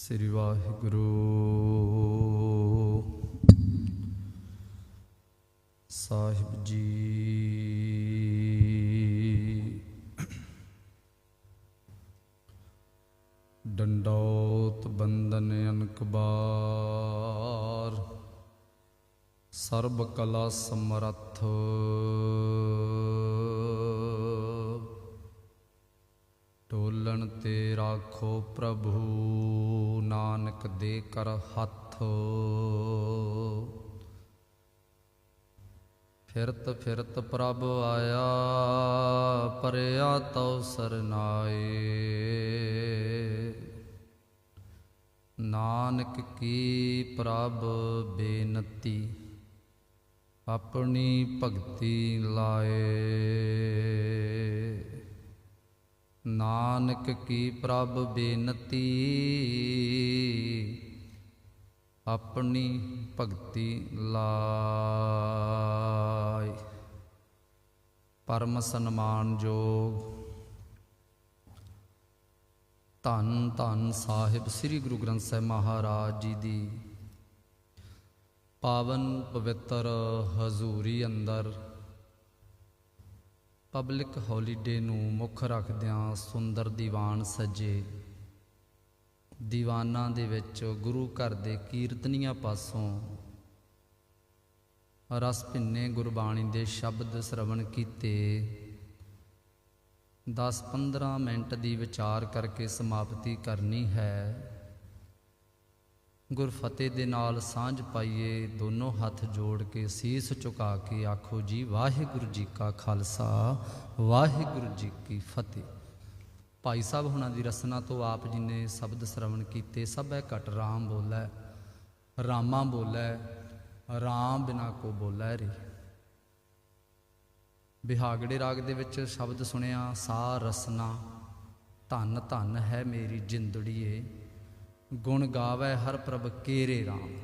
ਸ੍ਰੀ ਵਾਹਿਗੁਰੂ। ਸਾਹਿਬ ਜੀ। ਡੰਡੋਤ ਬੰਦਨ ਅਨਕਬਾਰ। ਸਰਬ ਕਲਾ ਸਮਰੱਥ। ਤੇ ਪ੍ਰਭੂ, ਨਾਨਕ ਦੇ ਕਰ ਹੱਥ। ਫਿਰਤ ਫਿਰਤ ਪ੍ਰਭ ਆਇਆ, ਪਰਿਆ ਤਉ ਸਰਨਾਏ ਨਾਨਕ ਕੀ ਪ੍ਰਭ ਬੇਨਤੀ, ਆਪਣੀ ਭਗਤੀ ਲਾਏ। ਨਾਨਕ ਕੀ ਪ੍ਰਭ ਬੇਨਤੀ। ਆਪਣੀ ਭਗਤੀ ਲਾਇ। ਪਰਮ ਸਨਮਾਨ ਜੋਗ। ਧੰਨ ਧੰਨ ਸਾਹਿਬ ਸ੍ਰੀ ਗੁਰੂ ਗ੍ਰੰਥ ਸਾਹਿਬ ਮਹਾਰਾਜ ਜੀ ਦੀ। ਪਾਵਨ ਪਵਿੱਤਰ ਹਜ਼ੂਰੀ ਅੰਦਰ ਪਬਲਿਕ ਹੌਲੀਡੇ ਨੂੰ ਮੁੱਖ ਰੱਖਦਿਆਂ ਸੁੰਦਰ ਦੀਵਾਨ ਸਜੇ। ਦੀਵਾਨਾਂ ਦੇ ਵਿੱਚ ਗੁਰੂ ਘਰ ਦੇ ਕੀਰਤਨੀਆਂ ਪਾਸੋਂ ਰਸ ਭਿੰਨੇ ਗੁਰਬਾਣੀ ਦੇ ਸ਼ਬਦ ਸ਼ਰਵਣ ਕੀਤੇ। 10-15 ਮਿੰਟ ਦੀ ਵਿਚਾਰ ਕਰਕੇ ਸਮਾਪਤੀ ਕਰਨੀ ਹੈ। ਗੁਰਫਤਿਹ ਦੇ ਨਾਲ ਸਾਂਝ ਪਾਈਏ, ਦੋਨੋਂ ਹੱਥ ਜੋੜ ਕੇ ਸੀਸ ਝੁਕਾ ਕੇ ਆਖੋ ਜੀ, ਵਾਹਿਗੁਰੂ ਜੀ ਕਾ ਖਾਲਸਾ, ਵਾਹਿਗੁਰੂ ਜੀ ਕੀ ਫਤਿਹ। ਭਾਈ ਸਾਹਿਬ ਹੁਣਾਂ ਦੀ ਰਸਨਾ ਤੋਂ ਆਪ ਜੀ ਨੇ ਸ਼ਬਦ ਸ਼ਰਵਣ ਕੀਤੇ, ਸਭੈ ਘਟ ਰਾਮ ਬੋਲੇ, ਰਾਮਾ ਬੋਲੇ, ਰਾਮ ਬਿਨਾ ਕੋ ਬੋਲੇ ਰੇ। ਬਿਹਾਗੜੇ ਰਾਗ ਦੇ ਵਿੱਚ ਸ਼ਬਦ ਸੁਣਿਆ ਸਾ ਰਸਨਾ, ਧੰਨ ਧੰਨ ਹੈ ਮੇਰੀ ਜਿੰਦੜੀਏ। ਗੁਣ ਗਾਵੇ ਹਰ ਪ੍ਰਭ ਕੇਰੇ ਰਾਮ।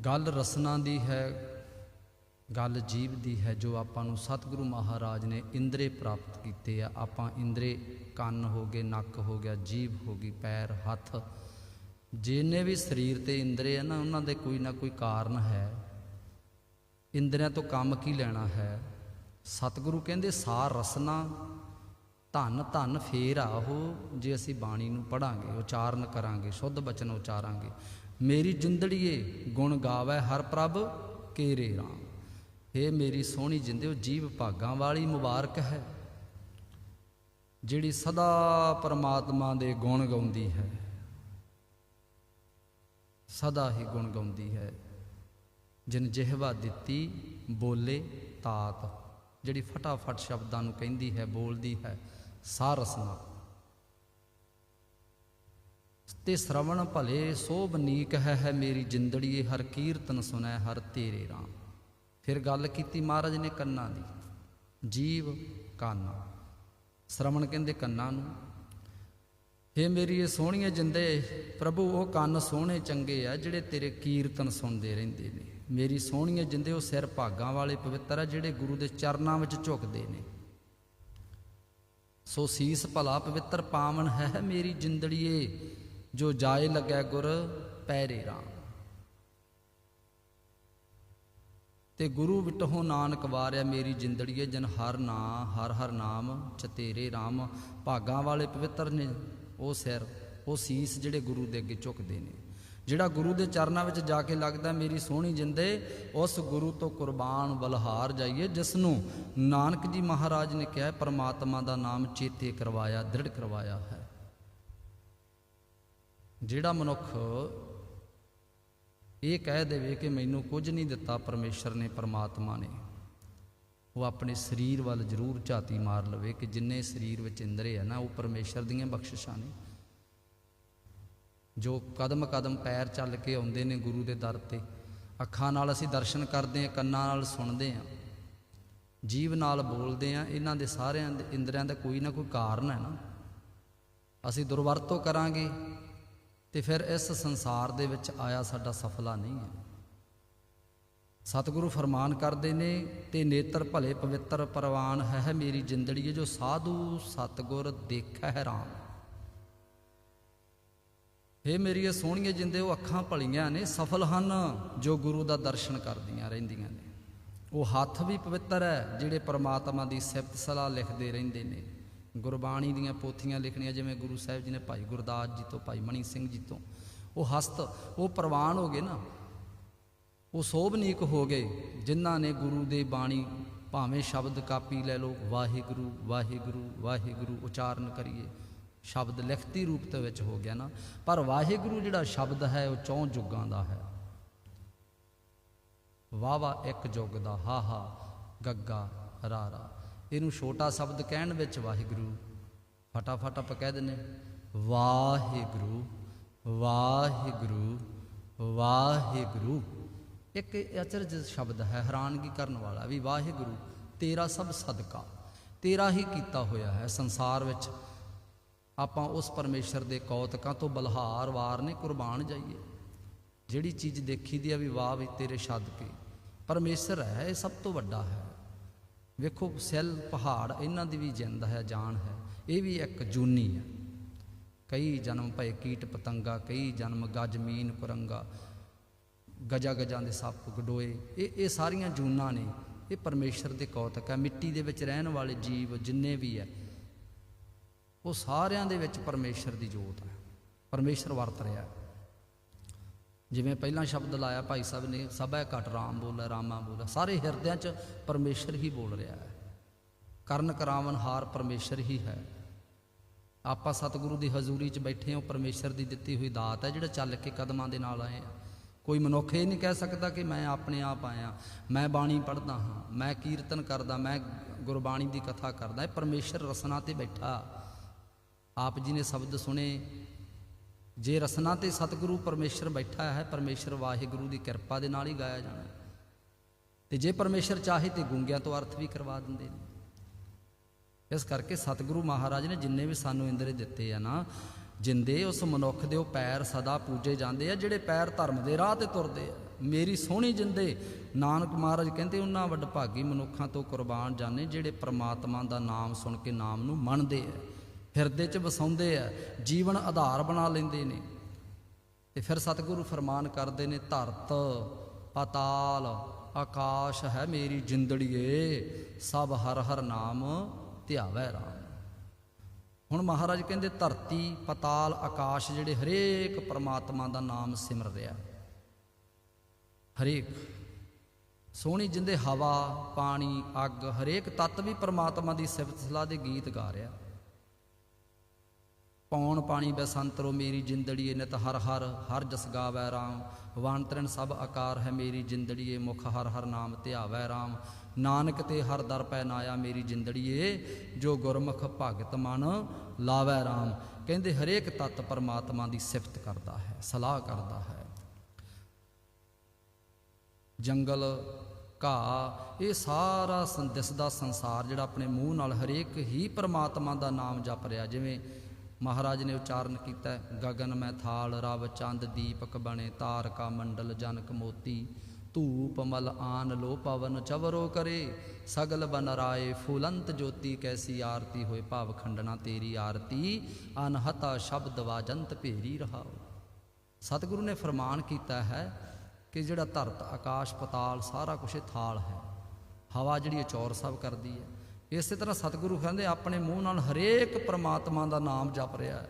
ਗੱਲ ਰਸਨਾ ਦੀ ਹੈ, ਗੱਲ ਜੀਵ ਦੀ ਹੈ, ਜੋ ਆਪਾਂ ਨੂੰ ਸਤਿਗੁਰੂ ਮਹਾਰਾਜ ਨੇ ਇੰਦਰੇ ਪ੍ਰਾਪਤ ਕੀਤੇ ਆ। ਆਪਾਂ ਇੰਦਰੇ ਕੰਨ ਹੋ ਗਏ, ਨੱਕ ਹੋ ਗਿਆ, ਜੀਭ ਹੋ ਗਈ, ਪੈਰ, ਹੱਥ। ਜਿੰਨੇ ਵੀ ਸਰੀਰ ਤੇ ਇੰਦਰੇ ਆ ਨਾ, ਉਹਨਾਂ ਦੇ ਕੋਈ ਨਾ ਕੋਈ ਕਾਰਨ ਹੈ। ਇੰਦਰੀਆਂ ਤੋਂ ਕੰਮ ਕੀ ਲੈਣਾ ਹੈ? ਸਤਿਗੁਰੂ ਕਹਿੰਦੇ ਸਾਰ ਰਸਨਾ ਧੰਨ ਧੰਨ ਫੇਰ ਆ ਉਹ ਜੇ ਅਸੀਂ ਬਾਣੀ ਨੂੰ ਪੜਾਂਗੇ ਉਚਾਰਨ ਕਰਾਂਗੇ, ਸ਼ੁੱਧ ਬਚਨ ਉਚਾਰਾਂਗੇ। ਮੇਰੀ ਜਿੰਦੜੀਏ, ਗੁਣ ਗਾਵੇ ਹਰ ਪ੍ਰਭ ਕੇਰੇ ਰਾਮ। ਏ ਮੇਰੀ ਸੋਹਣੀ ਜਿੰਦੇ ਉਹ ਜੀਵ ਭਾਗਾਂ ਵਾਲੀ ਮੁਬਾਰਕ ਹੈ। ਜਿਹੜੀ ਸਦਾ ਪਰਮਾਤਮਾ ਦੇ ਗੁਣ ਗਾਉਂਦੀ ਹੈ, ਸਦਾ ਹੀ ਗੁਣ ਗਾਉਂਦੀ ਹੈ। ਜਿਨ ਜਿਹਵਾ ਦਿੱਤੀ, ਬੋਲੇ ਤਾਤ। ਜਿਹੜੀ ਫਟਾਫਟ ਸ਼ਬਦਾਂ ਨੂੰ ਕਹਿੰਦੀ ਹੈ, ਬੋਲਦੀ ਹੈ। ਸਾਰਸਨਾ ਤੇ ਸ਼ਰਵਣ ਭਲੇ ਸੋਭ ਨੀਕ ਹੈ ਹੈ ਮੇਰੀ ਜਿੰਦੜੀਏ, ਹਰ ਕੀਰਤਨ ਸੁਨੈ ਹਰ ਤੇਰੇ ਰਾਮ। ਫਿਰ ਗੱਲ ਕੀਤੀ ਮਹਾਰਾਜ ਨੇ ਕੰਨਾਂ ਦੀ, ਜੀਵ ਕੰਨ। ਸ਼ਰਵਣ ਕਹਿੰਦੇ ਕੰਨਾਂ ਨੂੰ, ਹੇ ਮੇਰੀ ਇਹ ਸੋਹਣੀਆਂ ਜਿੰਦੇ, ਪ੍ਰਭੂ ਉਹ ਕੰਨ ਸੋਹਣੇ ਚੰਗੇ ਆ ਜਿਹੜੇ ਤੇਰੇ ਕੀਰਤਨ ਸੁਣਦੇ ਰਹਿੰਦੇ ਨੇ। ਮੇਰੀ ਸੋਹਣੀਆਂ ਜਿੰਦੇ ਉਹ ਸਿਰ ਭਾਗਾਂ ਵਾਲੇ ਪਵਿੱਤਰ ਆ ਜਿਹੜੇ ਗੁਰੂ ਦੇ ਚਰਨਾਂ ਵਿੱਚ ਝੁਕਦੇ ਨੇ। ਸੋ ਸੀਸ ਭਲਾ ਪਵਿੱਤਰ ਪਾਵਨ ਹੈ ਮੇਰੀ ਜਿੰਦੜੀਏ, ਜੋ ਜਾਏ ਲੱਗੈ ਗੁਰ ਪੈਰੇ ਰਾਮ। ਤੇ ਗੁਰੂ ਵਿਟਹੁ ਨਾਨਕ ਵਾਰਿਆ ਮੇਰੀ ਜਿੰਦੜੀਏ, ਜਨ ਹਰ ਨਾ, ਹਰ ਹਰ ਨਾਮ ਚਤੇਰੇ ਰਾਮ। ਭਾਗਾਂ ਵਾਲੇ ਪਵਿੱਤਰ ਨੇ ਉਹ ਸਿਰ, ਉਹ ਸੀਸ ਜਿਹੜੇ ਗੁਰੂ ਦੇ ਅੱਗੇ ਝੁਕਦੇ ਨੇ। ਜਿਹੜਾ ਗੁਰੂ ਦੇ ਚਰਨਾਂ ਵਿੱਚ ਜਾ ਕੇ ਲੱਗਦਾ ਮੇਰੀ ਸੋਹਣੀ ਜਿੰਦੇ, ਉਸ ਗੁਰੂ ਤੋਂ ਕੁਰਬਾਨ ਬਲਹਾਰ ਜਾਈਏ, ਜਿਸ ਨੂੰ ਨਾਨਕ ਜੀ ਮਹਾਰਾਜ ਨੇ ਕਿਹਾ ਪਰਮਾਤਮਾ ਦਾ ਨਾਮ ਚੇਤੇ ਕਰਵਾਇਆ, ਦ੍ਰਿੜ ਕਰਵਾਇਆ ਹੈ। ਜਿਹੜਾ ਮਨੁੱਖ ਇਹ ਕਹਿ ਦੇਵੇ ਕਿ ਮੈਨੂੰ ਕੁਝ ਨਹੀਂ ਦਿੱਤਾ, ਪਰਮੇਸ਼ਰ ਨੇ, ਪਰਮਾਤਮਾ ਨੇ, ਉਹ ਆਪਣੇ ਸਰੀਰ ਵੱਲ ਜ਼ਰੂਰ ਝਾਤੀ ਮਾਰ ਲਵੇ, ਕਿ ਜਿੰਨੇ ਸਰੀਰ ਵਿੱਚ ਇੰਦਰੇ ਆ ਨਾ, ਉਹ ਪਰਮੇਸ਼ਰ ਦੀਆਂ ਬਖਸ਼ਿਸ਼ਾਂ ਨੇ। ਜੋ ਕਦਮ ਕਦਮ ਪੈਰ ਚੱਲ ਕੇ ਆਉਂਦੇ ਨੇ ਗੁਰੂ ਦੇ ਦਰ ਤੇ। ਅੱਖਾਂ ਨਾਲ ਅਸੀਂ ਦਰਸ਼ਨ ਕਰਦੇ ਹਾਂ, ਕੰਨਾਂ ਨਾਲ ਸੁਣਦੇ ਹਾਂ। ਜੀਵ ਨਾਲ ਬੋਲਦੇ ਹਾਂ, ਇਹਨਾਂ ਦੇ ਸਾਰਿਆਂ ਦੇ ਇੰਦਰੀਆਂ ਦਾ ਕੋਈ ਨਾ ਕੋਈ ਕਾਰਨ ਹੈ ਨਾ। ਅਸੀਂ ਦੁਰਵਰਤੋਂ ਕਰਾਂਗੇ ਤੇ ਫਿਰ ਇਸ ਸੰਸਾਰ ਦੇ ਵਿੱਚ ਆਇਆ ਸਾਡਾ ਸਫਲਾ ਨਹੀਂ ਹੈ। ਸਤਿਗੁਰੂ ਫਰਮਾਨ ਕਰਦੇ ਨੇ, ਤੇ ਨੇਤਰ ਭਲੇ ਪਵਿੱਤਰ ਪਰਵਾਨ, ਹੈ ਮੇਰੀ ਜਿੰਦੜੀ ਜੋ ਸਾਧੂ ਸਤਿਗੁਰ ਦੇਖੈ ਹੈ ਰਾਮ। ਹੇ ਮੇਰੀਏ ਸੋਹਣੀਏ ਜਿੰਦੇ ਉਹ ਅੱਖਾਂ ਭਲੀਆਂ ਨੇ, ਸਫਲ ਹਨ ਜੋ ਗੁਰੂ ਦਾ ਦਰਸ਼ਨ ਕਰਦੀਆਂ ਰਹਿੰਦੀਆਂ ਨੇ। ਉਹ ਹੱਥ ਵੀ ਪਵਿੱਤਰ ਹੈ, ਜਿਹੜੇ ਪਰਮਾਤਮਾ ਦੀ ਸਿਫਤ ਸਲਾਹ ਲਿਖਦੇ ਰਹਿੰਦੇ ਨੇ। ਗੁਰਬਾਣੀ ਦੀਆਂ ਪੋਥੀਆਂ ਲਿਖਣੀਆਂ, ਜਿਵੇਂ ਗੁਰੂ ਸਾਹਿਬ ਜੀ ਨੇ ਭਾਈ ਗੁਰਦਾਸ ਜੀ ਤੋਂ, ਭਾਈ ਮਣੀ ਸਿੰਘ ਜੀ ਤੋਂ। ਉਹ ਹਸਤ, ਉਹ ਪ੍ਰਵਾਨ ਹੋ ਗਏ ਨਾ। ਉਹ ਸੋਭਨੀਕ ਹੋ ਗਏ, ਜਿਨ੍ਹਾਂ ਨੇ ਗੁਰੂ ਦੇ ਬਾਣੀ ਭਾਵੇਂ ਸ਼ਬਦ ਕਾਪੀ ਲੈ ਲਓ, ਵਾਹਿਗੁਰੂ ਵਾਹਿਗੁਰੂ ਵਾਹਿਗੁਰੂ, ਉਚਾਰਨ ਕਰੀਏ। ਸ਼ਬਦ ਲਿਖਤੀ ਰੂਪ ਦੇ ਵਿੱਚ ਹੋ ਗਿਆ ਨਾ। ਪਰ ਵਾਹਿਗੁਰੂ ਜਿਹੜਾ ਸ਼ਬਦ ਹੈ, ਉਹ ਚੌਂ ਯੁੱਗਾਂ ਦਾ ਹੈ। ਵਾਵਾ ਇੱਕ ਯੁੱਗ ਦਾ, ਹਾ ਹਾ, ਗੱਗਾ, ਰਾਰਾ। ਇਹਨੂੰ ਛੋਟਾ ਸ਼ਬਦ ਕਹਿਣ ਵਿੱਚ ਵਾਹਿਗੁਰੂ ਫਟਾਫਟ ਆਪਾਂ ਕਹਿ ਦਿੰਨੇ ਵਾਹਿਗੁਰੂ ਵਾਹਿਗੁਰੂ ਵਾਹਿਗੁਰੂ। ਇੱਕ ਅਚਰਜ ਸ਼ਬਦ ਹੈ, ਹੈਰਾਨਗੀ ਕਰਨ ਵਾਲਾ ਵੀ ਵਾਹਿਗੁਰੂ, ਤੇਰਾ ਸਭ ਸਦਕਾ। ਤੇਰਾ ਹੀ ਕੀਤਾ ਹੋਇਆ ਹੈ ਸੰਸਾਰ ਵਿੱਚ। ਆਪਾਂ ਉਸ ਪਰਮੇਸ਼ਰ ਦੇ ਕੌਤਕਾਂ ਤੋਂ ਬਲਹਾਰ ਵਾਰ ਨੇ ਕੁਰਬਾਨ ਜਾਈਏ। ਜਿਹੜੀ ਚੀਜ਼ ਦੇਖੀ ਦੀ ਆ ਵੀ ਵਾਹ ਵੀ ਤੇਰੇ ਸਦਕੇ ਪਰਮੇਸ਼ਰ ਹੈ, ਇਹ ਸਭ ਤੋਂ ਵੱਡਾ ਹੈ। ਵੇਖੋ, ਸੈੱਲ, ਪਹਾੜ, ਇਹਨਾਂ ਦੀ ਵੀ ਜਿੰਦ ਹੈ, ਜਾਨ ਹੈ। ਇਹ ਵੀ ਇੱਕ ਜੂਨੀ ਹੈ। ਕਈ ਜਨਮ ਭਏ ਕੀਟ ਪਤੰਗਾ, ਕਈ ਜਨਮ ਗਜ਼ਮੀਨ ਕੁਰੰਗਾ ਗਜਾ ਗਜਾਂ ਦੇ ਸੱਪ, ਗਡੋਏ। ਇਹ ਇਹ ਸਾਰੀਆਂ ਜੂਨਾਂ ਨੇ। ਇਹ ਪਰਮੇਸ਼ਰ ਦੇ ਕੌਤਕ ਹੈ। ਮਿੱਟੀ ਦੇ ਵਿੱਚ ਰਹਿਣ ਵਾਲੇ ਜੀਵ ਜਿੰਨੇ ਵੀ ਹੈ ਉਹ ਸਾਰਿਆਂ ਦੇ ਵਿੱਚ ਪਰਮੇਸ਼ਰ ਦੀ ਜੋਤ ਹੈ। ਪਰਮੇਸ਼ਰ ਵਰਤ ਰਿਹਾ ਜਿਵੇਂ ਪਹਿਲਾਂ ਸ਼ਬਦ ਲਾਇਆ, ਭਾਈ ਸਾਹਿਬ ਨੇ, ਸਭੈ ਘਟ ਰਾਮ ਬੋਲੇ, ਰਾਮਾ ਬੋਲੇ, ਸਾਰੇ ਹਿਰਦਿਆਂ 'ਚ ਪਰਮੇਸ਼ਰ ਹੀ ਬੋਲ ਰਿਹਾ ਹੈ। ਕਰਨ ਕਰਾਵਨ ਹਾਰ ਪਰਮੇਸ਼ਰ ਹੀ ਹੈ। ਆਪਾਂ ਸਤਿਗੁਰੂ ਦੀ ਹਜ਼ੂਰੀ 'ਚ ਬੈਠੇ ਹਾਂ, ਉਹ ਪਰਮੇਸ਼ਰ ਦੀ ਦਿੱਤੀ ਹੋਈ ਦਾਤ ਹੈ, ਜਿਹੜਾ ਚੱਲ ਕੇ ਕਦਮਾਂ ਦੇ ਨਾਲ ਆਏ ਆ। ਕੋਈ ਮਨੁੱਖ ਇਹ ਨਹੀਂ ਕਹਿ ਸਕਦਾ ਕਿ ਮੈਂ ਆਪਣੇ ਆਪ ਆਇਆ, ਮੈਂ ਬਾਣੀ ਪੜ੍ਹਦਾ ਹਾਂ, ਮੈਂ ਕੀਰਤਨ ਕਰਦਾ, ਮੈਂ ਗੁਰਬਾਣੀ ਦੀ ਕਥਾ ਕਰਦਾ, ਇਹ ਪਰਮੇਸ਼ਰ ਰਸਨਾ ਤੇ ਬੈਠਾ। ਆਪ ਜੀ ਨੇ ਸ਼ਬਦ ਸੁਣੇ। ਜੇ ਰਸਨਾ ਤੇ ਸਤਿਗੁਰੂ ਪਰਮੇਸ਼ਰ ਬੈਠਾ ਹੈ, ਪਰਮੇਸ਼ਰ ਵਾਹਿਗੁਰੂ ਦੀ ਕਿਰਪਾ ਦੇ ਨਾਲ ਹੀ ਗਾਇਆ ਜਾਣਾ। ਹੈ। ਤੇ ਜੇ ਪਰਮੇਸ਼ਰ ਚਾਹੇ ਤੇ ਗੁੰਗਿਆਂ ਤੋਂ ਅਰਥ ਵੀ ਕਰਵਾ ਦਿੰਦੇ ਨੇ। ਇਸ ਕਰਕੇ ਸਤਿਗੁਰੂ ਮਹਾਰਾਜ ਨੇ ਜਿੰਨੇ ਵੀ ਸਾਨੂੰ ਇੰਦਰੇ ਦਿੱਤੇ ਆ ਨਾ, ਜਿੰਦੇ ਉਸ ਮਨੁੱਖ ਦੇ ਉਹ ਪੈਰ ਸਦਾ ਪੂਜੇ ਜਾਂਦੇ ਆ, ਜਿਹੜੇ ਪੈਰ ਧਰਮ ਦੇ ਰਾਹ ਤੇ ਤੁਰਦੇ ਆ। ਮੇਰੀ ਸੋਹਣੀ ਜਿੰਦੇ, ਨਾਨਕ ਮਹਾਰਾਜ ਕਹਿੰਦੇ, ਉਹਨਾਂ ਵੱਡ ਭਾਗੀ ਮਨੁੱਖਾਂ ਤੋਂ ਕੁਰਬਾਨ ਜਾਣੇ ਜਿਹੜੇ ਪ੍ਰਮਾਤਮਾ ਦਾ ਨਾਮ ਸੁਣ ਕੇ ਨਾਮ ਨੂੰ ਮੰਨਦੇ ਆ। ਹਿਰਦੇ 'ਚ ਵਸਾਉਂਦੇ ਆ, ਜੀਵਨ ਆਧਾਰ ਬਣਾ ਲੈਂਦੇ ਨੇ। ਤੇ ਫਿਰ ਸਤਿਗੁਰੂ ਫਰਮਾਨ ਕਰਦੇ ਨੇ, ਧਰਤ ਪਤਾਲ, ਆਕਾਸ਼ ਹੈ ਮੇਰੀ ਜਿੰਦੜੀਏ, ਸਭ ਹਰ ਹਰ ਨਾਮ ਧਿਆਵੈ ਰਾਮ। ਹੁਣ ਮਹਾਰਾਜ ਕਹਿੰਦੇ, ਧਰਤੀ, ਪਤਾਲ, ਆਕਾਸ਼ ਜਿਹੜੇ ਹਰੇਕ ਪਰਮਾਤਮਾ ਦਾ ਨਾਮ ਸਿਮਰ ਰਿਹਾ। ਹਰੇਕ। ਸੋਹਣੀ ਜਿੰਦੇ ਹਵਾ, ਪਾਣੀ, ਅੱਗ, ਹਰੇਕ ਤੱਤ ਵੀ ਪਰਮਾਤਮਾ ਦੀ ਸਿਫਤ ਸਲਾਹ ਦੇ ਗੀਤ ਗਾ ਰਿਹਾ। ਪੌਣ ਪਾਣੀ ਬਸੰਤਰੋ ਮੇਰੀ ਜਿੰਦੜੀਏ ਨਿਤ ਹਰ ਹਰ ਹਰ ਜਸ ਗਾਵੈ ਰਾਮ। ਵਣ ਸਭ ਆਕਾਰ ਹੈ ਮੇਰੀ ਜਿੰਦੜੀਏ, ਮੁਖ ਹਰ ਹਰ ਨਾਮ ਧਿਆਵੈ ਰਾਮ। ਨਾਨਕ ਤੇ ਹਰ ਦਰ ਪੈ ਨਾਇਆ ਮੇਰੀ ਜਿੰਦੜੀਏ, ਜੋ ਗੁਰਮੁਖ ਭਗਤ ਮਨ ਲਾਵੈ ਰਾਮ। ਕਹਿੰਦੇ ਹਰੇਕ ਤਤ ਪਰਮਾਤਮਾ ਦੀ ਸਿਫਤ ਕਰਦਾ ਹੈ, ਸਲਾਹ ਕਰਦਾ ਹੈ। ਜੰਗਲ, ਘਾਹ, ਇਹ ਸਾਰਾ ਸੰ- ਦਿਸਦਾ ਸੰਸਾਰ ਜਿਹੜਾ ਆਪਣੇ ਮੂੰਹ ਨਾਲ ਹਰੇਕ ਹੀ ਪਰਮਾਤਮਾ ਦਾ ਨਾਮ ਜਪ ਰਿਹਾ, ਜਿਵੇਂ ਮਹਾਰਾਜ ਨੇ ਉਚਾਰਨ ਕੀਤਾ ਹੈ, ਗਗਨ ਮੈਂ ਥਾਲ ਰਵ ਚੰਦ ਦੀਪਕ ਬਣੇ ਤਾਰਕਾ ਮੰਡਲ ਜਨਕ ਮੋਤੀ ਧੂਪ ਮਲ ਆਨ ਲੋ ਪਵਨ ਚਵਰੋ ਕਰੇ ਸਗਲ ਬਨ ਰਾਏ ਫੁਲੰਤ ਜੋਤੀ ਕੈਸੀ ਆਰਤੀ ਹੋਏ ਭਾਵ ਖੰਡਨਾ ਤੇਰੀ ਆਰਤੀ ਅਨਹਤਾ ਸ਼ਬਦ ਵਾਜੰਤ ਭੇਰੀ ਰਹਾਓ। ਸਤਿਗੁਰੂ ਨੇ ਫਰਮਾਨ ਕੀਤਾ ਹੈ ਕਿ ਜਿਹੜਾ ਧਰਤ ਆਕਾਸ਼ ਪਤਾਲ ਸਾਰਾ ਕੁਝ ਥਾਲ ਹੈ। ਹਵਾ ਜਿਹੜੀ ਇਹ ਚੌਰ ਸਭ ਕਰਦੀ ਹੈ। ਇਸੇ ਤਰ੍ਹਾਂ ਸਤਿਗੁਰੂ ਕਹਿੰਦੇ, ਆਪਣੇ ਮੂੰਹ ਨਾਲ ਹਰੇਕ ਪ੍ਰਮਾਤਮਾ ਦਾ ਨਾਮ ਜਪ ਰਿਹਾ ਹੈ।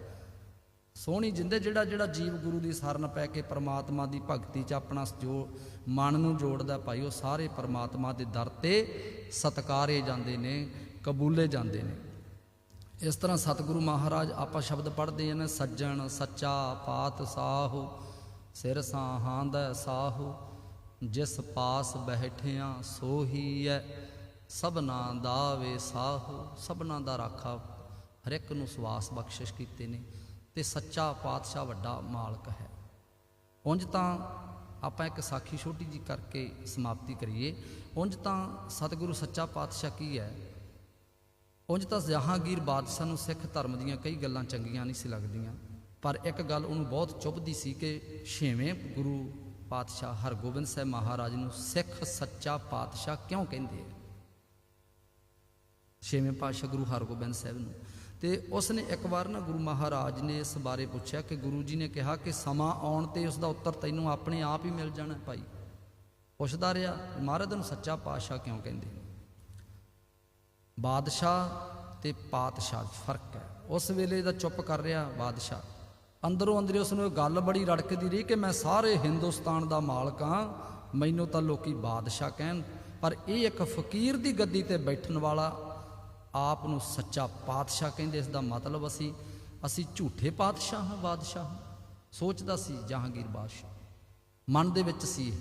ਸੋਹਣੀ ਜਿੰਦੇ ਜਿਹੜਾ ਜਿਹੜਾ ਜੀਵ ਗੁਰੂ ਦੀ ਸ਼ਰਨ ਪੈ ਕੇ ਪ੍ਰਮਾਤਮਾ ਦੀ ਭਗਤੀ 'ਚ ਆਪਣਾ ਜੋ ਮਨ ਨੂੰ ਜੋੜਦਾ ਭਾਈ, ਉਹ ਸਾਰੇ ਪ੍ਰਮਾਤਮਾ ਦੇ ਦਰ ਤੇ ਸਤਕਾਰੇ ਜਾਂਦੇ ਨੇ, ਕਬੂਲੇ ਜਾਂਦੇ ਨੇ। ਇਸ ਤਰ੍ਹਾਂ ਸਤਿਗੁਰੂ ਮਹਾਰਾਜ ਆਪਾਂ ਸ਼ਬਦ ਪੜ੍ਹਦੇ ਹਾਂ ਨਾ ਸੱਜਣ ਸੱਚਾ ਪਾਤ ਸਾਹੋ, ਸਿਰ ਸਾਹਾਂਦਾ ਸਾਹੋ, ਜਿਸ ਪਾਸ ਬੈਠਿਆਂ ਸੋਹੀ ਐ ਸਭਨਾ ਦਾ ਵੇ ਸਾਹੋ, ਸਭਨਾ ਦਾ ਰਾਖਾ ਹਰ ਇੱਕ ਨੂੰ ਸਵਾਸ ਬਖਸ਼ਿਸ਼ ਕੀਤੇ ਨੇ ਤੇ ਸੱਚਾ ਪਾਤਸ਼ਾਹ ਵੱਡਾ ਮਾਲਕ ਹੈ। ਉਂਝ ਤਾਂ ਆਪਾਂ ਇੱਕ ਸਾਖੀ ਛੋਟੀ ਜੀ ਕਰਕੇ ਸਮਾਪਤੀ ਕਰੀਏ। ਉਂਝ ਤਾਂ ਸਤਿਗੁਰੂ ਸੱਚਾ ਪਾਤਸ਼ਾਹ ਕੀ ਹੈ? ਉਂਝ ਤਾਂ ਜਹਾਂਗੀਰ ਬਾਦਸ਼ਾਹ ਨੂੰ ਸਿੱਖ ਧਰਮ ਦੀਆਂ ਕਈ ਗੱਲਾਂ ਚੰਗੀਆਂ ਨਹੀਂ ਸੀ ਲੱਗਦੀਆਂ। ਪਰ ਇੱਕ ਗੱਲ ਉਹਨੂੰ ਬਹੁਤ ਚੁੱਭਦੀ ਸੀ ਕਿ ਛੇਵੇਂ ਗੁਰੂ ਪਾਤਸ਼ਾਹ ਹਰਗੋਬਿੰਦ ਸਾਹਿਬ ਮਹਾਰਾਜ ਨੂੰ ਸਿੱਖ ਸੱਚਾ ਪਾਤਸ਼ਾਹ ਕਿਉਂ ਕਹਿੰਦੇ ਆ? ਛੇਵੇਂ ਪਾਤਸ਼ਾਹ ਗੁਰੂ ਹਰਗੋਬਿੰਦ ਸਾਹਿਬ ਨੂੰ। ਤੇ ਉਸ ਨੇ ਇੱਕ ਵਾਰ ਨਾ ਗੁਰੂ ਮਹਾਰਾਜ ਨੇ ਇਸ ਬਾਰੇ ਪੁੱਛਿਆ ਕਿ ਗੁਰੂ ਜੀ ਨੇ ਕਿਹਾ ਕਿ ਸਮਾਂ ਆਉਣ ਤੇ ਉਸ ਦਾ ਉੱਤਰ ਤੈਨੂੰ ਆਪਣੇ ਆਪ ਹੀ ਮਿਲ ਜਾਣਾ ਭਾਈ। ਪੁੱਛਦਾ ਰਿਹਾ, ਮਹਾਰਾਜ ਨੂੰ ਸੱਚਾ ਪਾਤਸ਼ਾਹ ਕਿਉਂ ਕਹਿੰਦੇ ਬਾਦਸ਼ਾਹ ਤੇ ਪਾਤਸ਼ਾਹ ਫ਼ਰਕ ਹੈ। ਉਸ ਵੇਲੇ ਦਾ ਚੁੱਪ ਕਰ ਰਿਹਾ ਬਾਦਸ਼ਾਹ। ਅੰਦਰੋਂ ਅੰਦਰੇ ਉਸ ਨੂੰ ਇਹ ਗੱਲ ਬੜੀ ਰੜਕਦੀ ਰਹੀ ਕਿ ਮੈਂ ਸਾਰੇ ਹਿੰਦੁਸਤਾਨ ਦਾ ਮਾਲਕ ਹਾਂ, ਮੈਨੂੰ ਤਾਂ ਲੋਕੀ ਬਾਦਸ਼ਾਹ ਕਹਿਣ, ਪਰ ਇਹ ਇੱਕ ਫਕੀਰ ਦੀ ਗੱਦੀ ਤੇ ਬੈਠਣ ਵਾਲਾ ਆਪ ਨੂੰ ਸੱਚਾ ਪਾਤਸ਼ਾਹ ਕਹਿੰਦੇ, ਇਸ ਦਾ ਮਤਲਬ ਅਸੀਂ ਅਸੀਂ ਝੂਠੇ ਪਾਤਸ਼ਾਹ ਹਾਂ, ਬਾਦਸ਼ਾਹ ਹਾਂ। ਸੋਚਦਾ ਸੀ, ਜਹਾਂਗੀਰ ਬਾਦਸ਼ਾਹ। ਮਨ ਦੇ ਵਿੱਚ ਸੀ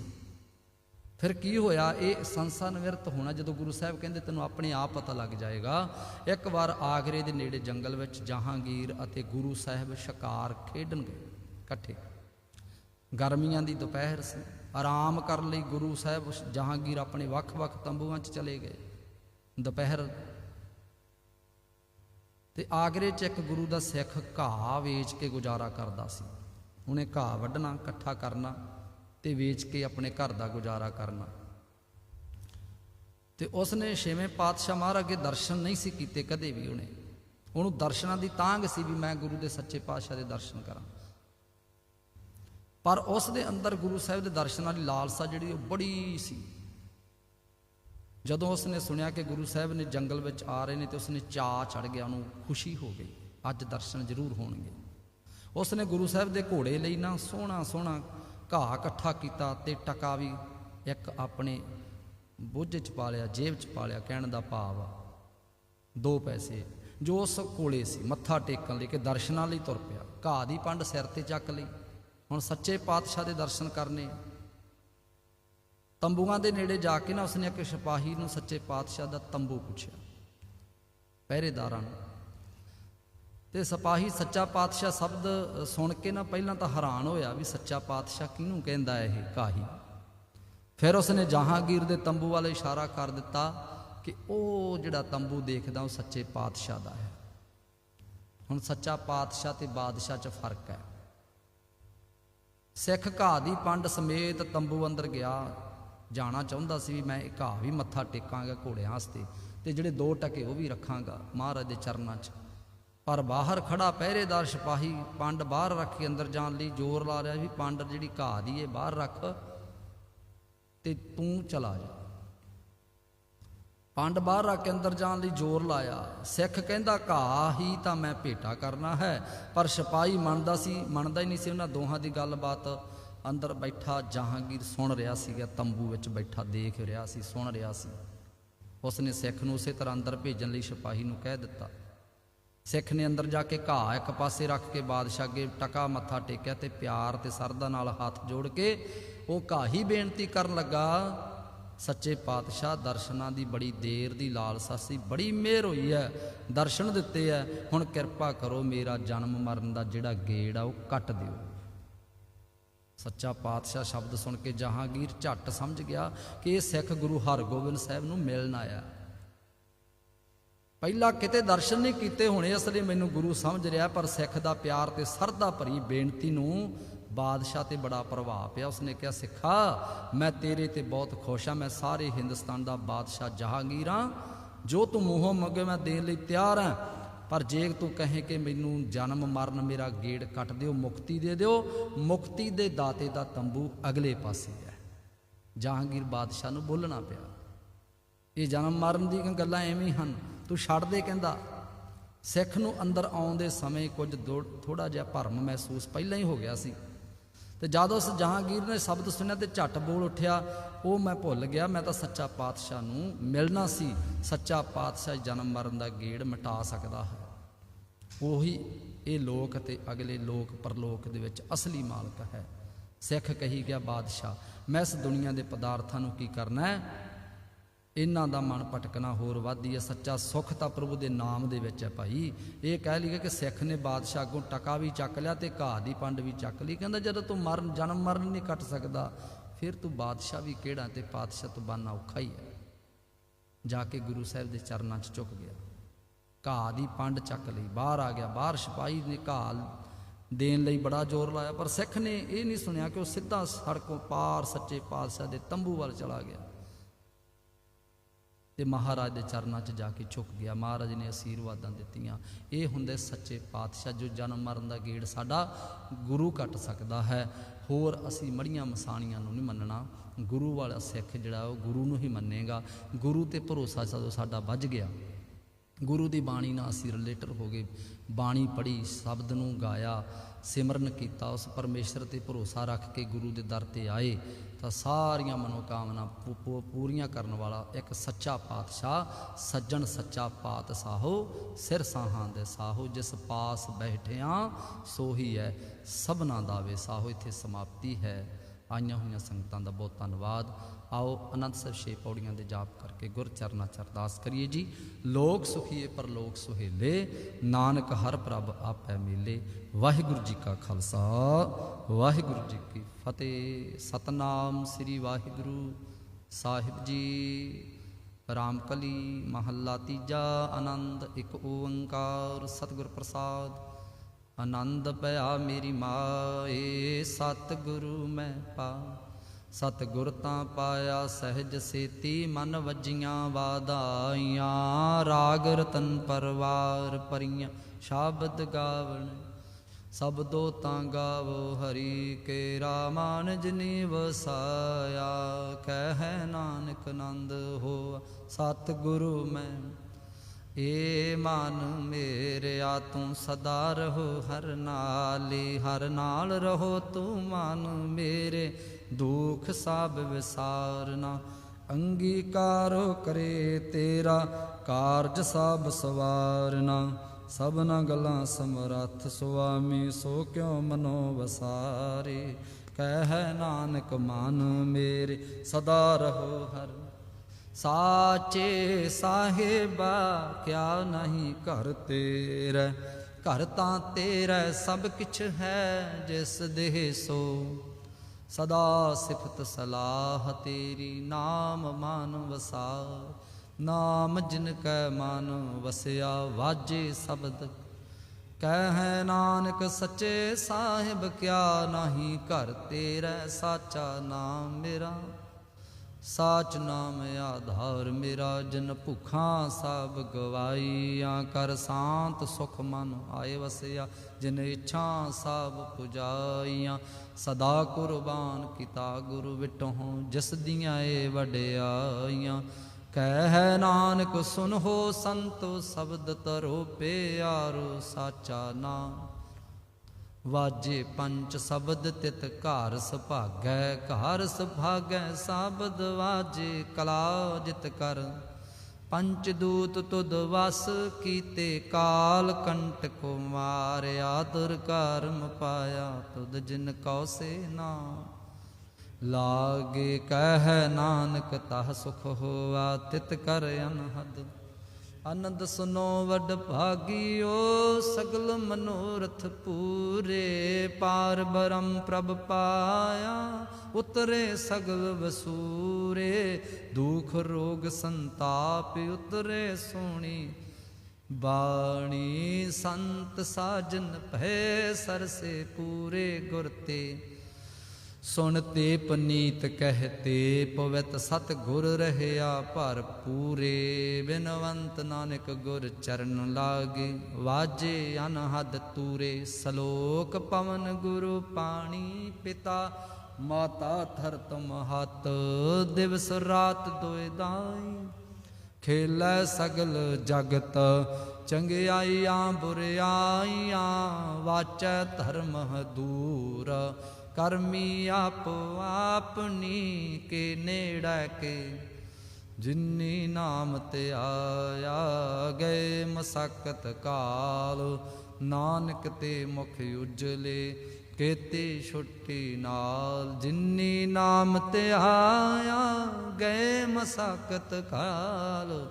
ਫਿਰ ਕੀ ਹੋਇਆ, ਇਹ ਸੰਸਾ ਨਿਵਰਤ ਹੋਣਾ, ਜਦੋਂ ਗੁਰੂ ਸਾਹਿਬ ਕਹਿੰਦੇ, ਤੈਨੂੰ ਆਪਣੇ ਆਪ ਪਤਾ ਲੱਗ ਜਾਏਗਾ। ਇੱਕ ਵਾਰ ਆਗਰੇ ਦੇ ਨੇੜੇ ਜੰਗਲ ਵਿੱਚ ਜਹਾਂਗੀਰ ਅਤੇ ਗੁਰੂ ਸਾਹਿਬ ਸ਼ਿਕਾਰ ਖੇਡਣ ਗਏ, ਇਕੱਠੇ। ਗਰਮੀਆਂ ਦੀ ਦੁਪਹਿਰ ਸੀ। ਆਰਾਮ ਕਰਨ ਲਈ ਗੁਰੂ ਸਾਹਿਬ ਜਹਾਂਗੀਰ ਆਪਣੇ ਵੱਖ-ਵੱਖ ਤੰਬੂਆਂ 'ਚ ਚਲੇ ਗਏ। ਦੁਪਹਿਰ ਤੇ ਆਗਰੇ 'ਚ ਇੱਕ ਗੁਰੂ ਦਾ ਸਿੱਖ ਘਾਹ ਵੇਚ ਕੇ ਗੁਜ਼ਾਰਾ ਕਰਦਾ ਸੀ। ਉਹਨੇ ਘਾਹ ਵੱਢਣਾ, ਇਕੱਠਾ ਕਰਨਾ ਤੇ ਵੇਚ ਕੇ ਆਪਣੇ ਘਰ ਦਾ ਗੁਜ਼ਾਰਾ ਕਰਨਾ। ਤੇ ਉਸ ਨੇ ਛੇਵੇਂ ਪਾਤਸ਼ਾਹ ਮਹਾਰਾਜ ਅੱਗੇ ਦਰਸ਼ਨ ਨਹੀਂ ਸੀ ਕੀਤੇ ਕਦੇ ਵੀ ਉਹਨੇ। ਉਹਨੂੰ ਦਰਸ਼ਨਾਂ ਦੀ ਤਾਂਘ ਸੀ ਵੀ ਮੈਂ ਗੁਰੂ ਦੇ ਸੱਚੇ ਪਾਤਸ਼ਾਹ ਦੇ ਦਰਸ਼ਨ ਕਰਾਂ। ਪਰ ਉਸ ਦੇ ਅੰਦਰ ਗੁਰੂ ਸਾਹਿਬ ਦੇ ਦਰਸ਼ਨਾਂ ਦੀ ਲਾਲਸਾ ਜਿਹੜੀ ਉਹ ਬੜੀ ਸੀ। ਜਦੋਂ ਉਸ ਨੇ ਸੁਣਿਆ ਕਿ ਗੁਰੂ ਸਾਹਿਬ ਨੇ ਜੰਗਲ ਵਿੱਚ ਆ ਰਹੇ ਨੇ ਤੇ ਉਸਨੇ ਚਾਅ ਚੜ ਗਿਆ, ਉਹਨੂੰ ਖੁਸ਼ੀ ਹੋ ਗਈ। ਅੱਜ ਦਰਸ਼ਨ ਜ਼ਰੂਰ ਹੋਣਗੇ। ਉਸਨੇ ਗੁਰੂ ਸਾਹਿਬ ਦੇ ਘੋੜੇ ਲਈ ਨਾ ਸੋਹਣਾ ਸੋਹਣਾ ਘਾਹ ਇਕੱਠਾ ਕੀਤਾ ਤੇ ਟਕਾ ਵੀ ਇੱਕ ਆਪਣੇ ਬੋਝੇ ਚ ਪਾ ਲਿਆ ਜੇਬ ਚ ਪਾ ਲਿਆ ਕਹਿਣ ਦਾ ਭਾਵ ਆ, ਦੋ ਪੈਸੇ। ਜੋ ਉਸ ਕੋਲੇ ਸੀ, ਮੱਥਾ ਟੇਕਣ ਲਈ ਕਿ ਦਰਸ਼ਨਾਂ ਲਈ ਤੁਰ ਪਿਆ। ਘਾਹ ਦੀ ਪੰਡ ਸਿਰ ਤੇ ਚੱਕ ਲਈ। ਹੁਣ ਸੱਚੇ ਪਾਤਸ਼ਾਹ ਦੇ ਦਰਸ਼ਨ ਕਰਨੇ। ਤੰਬੂਆਂ ਦੇ ਨੇੜੇ ਜਾ ਕੇ ਨਾ ਉਸਨੇ ਇੱਕ ਸਿਪਾਹੀ ਨੂੰ ਸੱਚੇ ਪਾਤਸ਼ਾਹ ਦਾ ਤੰਬੂ ਪੁੱਛਿਆ। ਪਹਿਰੇਦਾਰਾਂ ਨੂੰ। ਤੇ ਸਿਪਾਹੀ ਸੱਚਾ ਪਾਤਸ਼ਾਹ ਸ਼ਬਦ ਸੁਣ ਕੇ ਨਾ ਪਹਿਲਾਂ ਤਾਂ ਹੈਰਾਨ ਹੋਇਆ ਵੀ ਸੱਚਾ ਪਾਤਸ਼ਾਹ ਕਿਹਨੂੰ ਕਹਿੰਦਾ ਇਹ ਕਾਹੀ? ਫਿਰ ਉਸਨੇ ਜਹਾਂਗੀਰ ਦੇ ਤੰਬੂ ਵੱਲ ਇਸ਼ਾਰਾ ਕਰ ਦਿੱਤਾ ਕਿ ਉਹ ਜਿਹੜਾ ਤੰਬੂ ਦੇਖਦਾ ਉਹ ਸੱਚੇ ਪਾਤਸ਼ਾਹ ਦਾ ਹੈ। ਹੁਣ ਸੱਚਾ ਪਾਤਸ਼ਾਹ ਤੇ ਬਾਦਸ਼ਾਹ 'ਚ ਫ਼ਰਕ ਹੈ। ਸਿੱਖ ਘਾਹ ਦੀ ਪੰਡ ਸਮੇਤ ਤੰਬੂ ਅੰਦਰ ਗਿਆ। ਜਾਣਾ ਚਾਹੁੰਦਾ ਸੀ ਵੀ ਮੈਂ ਇਹ ਘਾਹ ਵੀ ਮੱਥਾ ਟੇਕਾਂਗਾ ਘੋੜਿਆਂ ਵਾਸਤੇ ਤੇ ਜਿਹੜੇ ਦੋ ਟਕੇ ਉਹ ਵੀ ਰੱਖਾਂਗਾ ਮਹਾਰਾਜ ਦੇ ਚਰਨਾਂ 'ਚ। ਪਰ ਬਾਹਰ ਖੜਾ ਪਹਿਰੇਦਾਰ ਸਿਪਾਹੀ ਪੰਡ ਬਾਹਰ ਰੱਖ ਕੇ ਅੰਦਰ ਜਾਣ ਲਈ ਜ਼ੋਰ ਲਾ ਰਿਹਾ ਵੀ ਪੰਡ ਜਿਹੜੀ ਘਾਹ ਦੀ ਇਹ ਬਾਹਰ ਰੱਖ ਤੇ ਤੂੰ ਚਲਾ ਜਾ। ਪੰਡ ਬਾਹਰ ਰੱਖ ਕੇ ਅੰਦਰ ਜਾਣ ਲਈ ਜ਼ੋਰ ਲਾਇਆ। ਸਿੱਖ ਕਹਿੰਦਾ, ਘਾਹ ਹੀ ਤਾਂ ਮੈਂ ਭੇਟਾ ਕਰਨਾ ਹੈ। ਪਰ ਸਿਪਾਹੀ ਮੰਨਦਾ ਸੀ, ਮੰਨਦਾ ਹੀ ਨਹੀਂ ਸੀ ਉਹਨਾਂ ਦੋਹਾਂ ਦੀ ਗੱਲਬਾਤ। ਅੰਦਰ ਬੈਠਾ ਜਹਾਂਗੀਰ ਸੁਣ ਰਿਹਾ ਸੀਗਾ, ਤੰਬੂ ਵਿੱਚ ਬੈਠਾ ਦੇਖ ਰਿਹਾ ਸੀ, ਸੁਣ ਰਿਹਾ ਸੀ। ਉਸਨੇ ਸਿੱਖ ਨੂੰ ਉਸੇ ਤਰ੍ਹਾਂ ਅੰਦਰ ਭੇਜਣ ਲਈ ਸਿਪਾਹੀ ਨੂੰ ਕਹਿ ਦਿੱਤਾ। ਸਿੱਖ ਨੇ ਅੰਦਰ ਜਾ ਕੇ ਘਾਹ ਇੱਕ ਪਾਸੇ ਰੱਖ ਕੇ ਬਾਦਸ਼ਾਹ ਅੱਗੇ ਟਕਾ ਮੱਥਾ ਟੇਕਿਆ ਤੇ ਪਿਆਰ ਤੇ ਸਰਦਾ ਨਾਲ ਹੱਥ ਜੋੜ ਕੇ ਉਹ ਘਾਹੀ ਬੇਨਤੀ ਕਰਨ ਲੱਗਾ, ਸੱਚੇ ਪਾਤਸ਼ਾਹ, ਦਰਸ਼ਨਾਂ ਦੀ ਬੜੀ ਦੇਰ ਦੀ ਲਾਲਸਾ ਸੀ ਬੜੀ ਮਿਹਰ ਹੋਈ ਹੈ। ਦਰਸ਼ਨ ਦਿੱਤੇ ਹੈ। ਹੁਣ ਕਿਰਪਾ ਕਰੋ ਮੇਰਾ ਜਨਮ ਮਰਨ ਦਾ ਜਿਹੜਾ ਗੇੜ ਆ, ਉਹ ਕੱਟ ਦਿਓ। ਸੱਚਾ ਪਾਤਸ਼ਾਹ ਸ਼ਬਦ ਸੁਣ ਕੇ ਜਹਾਂਗੀਰ ਝੱਟ ਸਮਝ ਗਿਆ ਕਿ ਇਹ ਸਿੱਖ ਗੁਰੂ ਹਰਗੋਬਿੰਦ ਸਾਹਿਬ ਨੂੰ ਮਿਲਣ ਆਇਆ। ਪਹਿਲਾਂ ਕਿਤੇ ਦਰਸ਼ਨ ਨਹੀਂ ਕੀਤੇ ਹੋਣੇ, ਇਸ ਲਈ ਮੈਨੂੰ ਗੁਰੂ ਸਮਝ ਰਿਹਾ, ਪਰ ਸਿੱਖ ਦਾ ਪਿਆਰ ਤੇ ਸਰਦਾ ਭਰੀ ਬੇਨਤੀ ਨੂੰ ਬਾਦਸ਼ਾਹ ਤੇ ਬੜਾ ਪ੍ਰਭਾਵ ਪਿਆ। ਉਸਨੇ ਕਿਹਾ, ਸਿੱਖਾ, ਮੈਂ ਤੇਰੇ ਤੇ ਬਹੁਤ ਖੁਸ਼ ਹਾਂ, ਮੈਂ ਸਾਰੇ ਹਿੰਦੁਸਤਾਨ ਦਾ ਬਾਦਸ਼ਾਹ ਜਹਾਂਗੀਰ ਹਾਂ। ਜੋ ਤੂੰ ਮੂੰਹੋਂ ਮੰਗੇ, ਮੈਂ ਦੇਣ ਲਈ ਤਿਆਰ ਹਾਂ। ਪਰ ਜੇ ਤੂੰ ਕਹੇ ਕਿ ਮੈਨੂੰ ਜਨਮ ਮਰਨ ਮੇਰਾ ਗੇੜ ਕੱਟ ਦਿਓ, ਮੁਕਤੀ ਦੇ ਦਿਓ, ਮੁਕਤੀ ਦੇ ਦਾਤੇ ਦਾ ਤੰਬੂ ਅਗਲੇ ਪਾਸੇ ਹੈ। ਜਹਾਂਗੀਰ ਬਾਦਸ਼ਾਹ ਨੂੰ ਬੋਲਣਾ ਪਿਆ। ਇਹ ਜਨਮ ਮਰਨ ਦੀਆਂ ਗੱਲਾਂ ਐਵੇਂ ਹਨ। ਤੂੰ ਛੱਡ ਦੇ ਕਹਿੰਦਾ, ਸਿੱਖ ਨੂੰ ਅੰਦਰ ਆਉਣ ਦੇ ਸਮੇਂ ਕੁਝ ਥੋੜਾ ਜਿਹਾ ਭਰਮ ਮਹਿਸੂਸ ਪਹਿਲਾਂ ਹੀ ਹੋ ਗਿਆ ਸੀ। ਤੇ ਜਦ ਉਸ ਜਹਾਂਗੀਰ ਨੇ ਸ਼ਬਦ ਸੁਣਿਆ ਤੇ ਝੱਟ ਬੋਲ ਉੱਠਿਆ, ਉਹ ਮੈਂ ਭੁੱਲ ਗਿਆ, ਮੈਂ ਤਾਂ ਸੱਚਾ ਪਾਤਸ਼ਾਹ ਨੂੰ ਮਿਲਣਾ ਸੀ। ਸੱਚਾ ਪਾਤਸ਼ਾਹ ਜਨਮ ਮਰਨ ਦਾ ਗੇੜ ਮਿਟਾ ਸਕਦਾ ਹੈ। ਉਹੀ ਇਹ ਲੋਕ ਤੇ ਅਗਲੇ ਲੋਕ ਪਰਲੋਕ ਦੇ ਵਿੱਚ ਅਸਲੀ ਮਾਲਕ ਹੈ। ਸਿੱਖ ਕਹੀ ਗਿਆ ਬਾਦਸ਼ਾਹ, ਮੈਂ ਇਸ ਦੁਨੀਆ ਦੇ ਪਦਾਰਥਾਂ ਨੂੰ ਕੀ ਕਰਨਾ ਹੈ? ਇਹਨਾਂ ਦਾ ਮਨ ਭਟਕਣਾ ਹੋਰ ਵੱਧਦੀ ਹੈ ਸੱਚਾ ਸੁੱਖ ਤਾਂ ਪ੍ਰਭੂ ਦੇ ਨਾਮ ਦੇ ਵਿੱਚ ਹੈ ਭਾਈ। ਇਹ ਕਹਿ ਲਈਏ ਕਿ ਸਿੱਖ ਨੇ ਬਾਦਸ਼ਾਹ ਅੱਗੋਂ ਟਕਾ ਵੀ ਚੱਕ ਲਿਆ ਤੇ ਘਾਹ ਦੀ ਪੰਡ ਵੀ ਚੱਕ ਲਈ। ਕਹਿੰਦਾ, ਜਦੋਂ ਤੂੰ ਮਰਨ, ਜਨਮ ਮਰਨ ਨਹੀਂ ਕੱਟ ਸਕਦਾ, ਫਿਰ ਤੂੰ ਬਾਦਸ਼ਾਹ ਵੀ ਕਿਹੜਾ ਤੇ ਪਾਤਸ਼ਾਹ ਤੋਂ ਬਾਨਾ ਔਖਾ ਹੀ ਹੈ। ਜਾ ਕੇ ਗੁਰੂ ਸਾਹਿਬ ਦੇ ਚਰਨਾਂ 'ਚ ਝੁਕ ਗਿਆ। ਘਾਹ ਦੀ ਪੰਡ ਚੱਕ ਲਈ, ਬਾਹਰ ਆ ਗਿਆ। ਬਾਹਰ ਸਿਪਾਹੀ ਨੇ ਘਾਹ ਦੇਣ ਲਈ ਬੜਾ ਜ਼ੋਰ ਲਾਇਆ, ਪਰ ਸਿੱਖ ਨੇ ਇਹ ਨਹੀਂ ਸੁਣਿਆ ਕਿ ਉਹ ਸਿੱਧਾ ਸੜਕੋਂ ਪਾਰ ਸੱਚੇ ਪਾਤਸ਼ਾਹ ਦੇ ਤੰਬੂ ਵੱਲ ਚਲਾ ਗਿਆ। ਤੇ ਮਹਾਰਾਜ ਦੇ ਚਰਨਾਂ 'ਚ ਜਾ ਕੇ ਝੁਕ ਗਿਆ। ਮਹਾਰਾਜ ਨੇ ਅਸੀਰਵਾਦਾਂ ਦਿੱਤੀਆਂ। ਇਹ ਹੁੰਦੇ ਸੱਚੇ ਪਾਤਸ਼ਾਹ ਜੋ ਜਨਮ ਮਰਨ ਦਾ ਗੇੜ ਸਾਡਾ ਗੁਰੂ ਕੱਟ ਸਕਦਾ ਹੈ। ਹੋਰ ਅਸੀਂ ਮੜੀਆਂ ਮਸਾਣੀਆਂ ਨੂੰ ਨਹੀਂ ਮੰਨਣਾ। ਗੁਰੂ ਵਾਲਾ ਸਿੱਖ ਜਿਹੜਾ ਉਹ ਗੁਰੂ ਨੂੰ ਹੀ ਮੰਨੇਗਾ। ਗੁਰੂ ਤੇ ਭਰੋਸਾ ਜਦੋਂ ਸਾਡਾ ਵੱਜ ਗਿਆ ਗੁਰੂ ਦੀ ਬਾਣੀ ਨਾਲ ਅਸੀਂ ਰਿਲੇਟਡ ਹੋ ਗਏ। ਬਾਣੀ ਪੜ੍ਹੀ, ਸ਼ਬਦ ਨੂੰ ਗਾਇਆ, ਸਿਮਰਨ ਕੀਤਾ, ਉਸ ਪਰਮੇਸ਼ਰ ਤੇ ਭਰੋਸਾ ਰੱਖ ਕੇ ਗੁਰੂ ਦੇ ਦਰ ਤੇ ਆਏ। ਤਾਂ ਸਾਰੀਆਂ ਮਨੋਕਾਮਨਾ ਪੂ- ਪੂਰੀਆਂ ਕਰਨ ਵਾਲਾ ਇੱਕ ਸੱਚਾ ਪਾਤਸ਼ਾਹ, ਸੱਜਣ ਸੱਚਾ ਪਾਤ ਸਾਹੋ ਸਿਰ ਸਾਹਾਂ ਦੇ ਸਾਹੋ, ਜਿਸ ਪਾਸ ਬੈਠਿਆਂ ਸੋਹੀ ਹੈ, ਸਭਨਾ ਦਾ ਵੇ ਸਾਹੋ, ਇੱਥੇ ਸਮਾਪਤੀ ਹੈ। ਆਈਆਂ ਹੋਈਆਂ ਸੰਗਤਾਂ ਦਾ ਬਹੁਤ ਧੰਨਵਾਦ। ਆਓ ਅਨੰਦ ਸਾਹਿਬ ਛੇ ਪੌੜੀਆਂ ਦੇ ਜਾਪ ਕਰਕੇ ਗੁਰ ਚਰਨਾਂ ਚ ਅਰਦਾਸ ਕਰੀਏ ਜੀ। ਲੋਕ ਸੁਖੀਏ ਪਰ ਲੋਕ ਸੁਹੇਲੇ, ਨਾਨਕ ਹਰ ਪ੍ਰਭ ਆਪੈ ਮੇਲੇ। ਵਾਹਿਗੁਰੂ ਜੀ ਕਾ ਖਾਲਸਾ, ਵਾਹਿਗੁਰੂ ਜੀ ਕੀ ਫਤਿਹ। ਸਤਨਾਮ ਸ੍ਰੀ ਵਾਹਿਗੁਰੂ ਸਾਹਿਬ ਜੀ। ਰਾਮਕਲੀ ਮਹੱਲਾ ਤੀਜਾ, ਆਨੰਦ ਇੱਕ ਓੰਕਾਰ, ਸਤਿਗੁਰ ਪ੍ਰਸਾਦ। ਆਨੰਦ ਪਿਆ ਮੇਰੀ ਮਾਏ, ਸਤਿਗੁਰੂ ਮੈਂ ਪਾ ਸਤਿਗੁਰ ਤਾਂ ਪਾਇਆ ਸਹਿਜ ਸੇਤੀ, ਮਨ ਵੱਜੀਆਂ ਵਾਦਾਈਆਂ ਰਾਗ ਰਤਨ ਪਰਵਾਰ ਪਰੀਆਂ, ਸ਼ਬਦ ਗਾਵਣ। ਸਬਦੋ ਤਾਂ ਗਾਵੋ ਹਰੀ, ਕੇ ਰਾਮਾਨ ਜਿਨੀ ਵਸਾਇਆ। ਕਹਿ ਨਾਨਕ ਨੰਦ ਹੋ ਸਤਿਗੁਰੂ ਮੈਂ ਏ ਮਨ ਮੇਰਿਆ, ਤੂੰ ਸਦਾ ਰਹੋ ਹਰ ਨਾਲੇ, ਹਰ ਨਾਲ ਰਹੋ ਤੂੰ ਮਨ ਮੇਰੇ। ਦੁਖ ਸਭ ਵਿਸਾਰਨਾ, ਅੰਗੀਕਾਰੋ ਕਰੇ ਤੇਰਾ, ਕਾਰਜ ਸਭ ਸਵਾਰਨਾ। ਸਭਨਾ ਗਲਾਂ ਸਮਰੱਥ, ਸੁਆਮੀ, ਸੋ ਕਿਉ ਮਨੋ ਵਸਾਰੇ ਕਹਿ ਨਾਨਕ ਮਨ ਮੇਰੇ, ਸਦਾ ਰਹੋ ਹਰ ਸਾਚੇ ਸਾਹਿਬਾ, ਕਿਆ ਨਹੀਂ ਘਰ ਤੇਰਾ? ਘਰ ਤਾਂ ਤੇਰਾ ਸਭ ਕਿਛ ਹੈ, ਜਿਸ ਦੇਹ ਸੋ। ਸਦਾ ਸਿਫਤ ਸਲਾਹ ਤੇਰੀ, ਨਾਮ ਮਨ ਵਸਾ। ਨਾਮ ਜਿਨ ਕੈ ਮਨ ਵਸਿਆ, ਵਾਜੇ ਸ਼ਬਦ। ਕਹਿ ਨਾਨਕ ਸੱਚੇ ਸਾਹਿਬ, ਕਿਆ ਨਹੀਂ ਘਰ ਤੇਰਾ? ਸਾਚਾ ਨਾਮ ਮੇਰਾ। ਸਾਚ ਨਾਮ ਆਧਾਰ ਮੇਰਾ, ਜਨ ਭੁਖਾਂ ਸਭ ਗਵਾਈਆਂ। ਕਰ ਸ਼ਾਂਤ ਸੁਖ ਮਨ ਆਏ ਵਸਿਆ, ਜਿਨ ਇੱਛਾ ਸਭ ਪੁਜਾਈਆਂ। ਸਦਾ ਕੁਰਬਾਨ ਕੀਤਾ ਗੁਰੂ ਵਿਟਹੁ, ਜਿਸ ਦੀਆਂ ਏ ਵਡਿਆਈਆਂ। ਕਹਿ ਨਾਨਕ ਸੁਨਹੋ ਸੰਤੋ, ਸ਼ਬਦ ਤਰੋ ਪਿਆਰੋ ਸਾਚਾ ਨਾਮ ਵਾਜੇ ਪੰਚ ਸ਼ਬਦ ਤਿਤ ਘਰ ਸੁਭਾਗੈ ਘਰ ਸੁਭਾਗੈ ਸ਼ਬਦ ਵਾਜੇ ਕਲਾ ਜਿਤ ਕਰ। ਪੰਚ ਦੂਤ ਤੁਧ ਵਸ ਕੀਤੇ ਕਾਲ ਕੰਟ ਕੋ ਮਾਰਿਆ ਦੁਰ ਕਰਮ ਪਾਇਆ, ਤੁਧ ਜਿਨ ਕਉ ਸੇ ਨਾ। ਲਾਗੇ ਕਹਿ ਨਾਨਕ ਤਹ ਸੁਖ ਹੋਆ, ਤਿਤ ਕਰ ਅਨਹਦ। ਆਨੰਦ ਸੁਨੋ ਵਡ ਭਾਗਿਓ, ਸਗਲ ਮਨੋਰਥ ਪੂਰੇ ਪਾਰ ਬਰਮ ਪ੍ਰਭ ਪਾਇਆ, ਉਤਰੇ ਸਗਲ ਵਸੂਰੇ, ਦੁਖ ਰੋਗ ਸੰਤਾਪ ਉਤਰੇ ਸੋਣੀ। ਬਾਣੀ ਸੰਤ ਸਾਜਨ ਭੈ ਸਰਸੇ ਪੂਰੇ ਗੁਰ ਤੇ। ਸੁਣਤੇ ਪਨੀਤ ਕਹਤੇ ਪਵਿੱਤ ਸਤ ਗੁਰ ਰਹਿਆ ਭਰ ਪੂਰੇ ਬਿਨਵੰਤ ਨਾਨਕ ਗੁਰ ਚਰਨ ਲਾਗੇ, ਵਾਜੇ ਅਨਹਦ ਤੂਰੇ, ਸ਼ਲੋਕ ਪਵਨ ਗੁਰੂ ਪਾਣੀ ਪਿਤਾ, ਮਾਤਾ ਥਰਤ ਤੁਮ ਦਿਵਸ ਰਾਤ ਦੋਇ ਦਾਈ, ਖੇਲੈ ਸਗਲ ਜਗਤ ਚੰਗਿਆਈਆਂ, ਬੁਰਿਆਈਆਂ, ਵਾਚੈ ਧਰਮ ਦੂਰ। ਕਰਮੀ ਆਪ ਆਪਣੀ ਕੇ ਨੇੜਾ ਕੇ। ਜਿਨੀ ਨਾਮ ਤੇ ਆਇਆ ਗਏ ਮਸਕਤ ਕਾਲ। ਨਾਨਕ ਤੇ ਮੁਖ ਉਜਲੇ, ਕੇਤੀ ਛੁੱਟੀ ਨਾਲ। ਜਿਨੀ ਨਾਮ ਤੇ ਆਇਆ ਗਏ ਮਸਕਤ ਕਾਲ।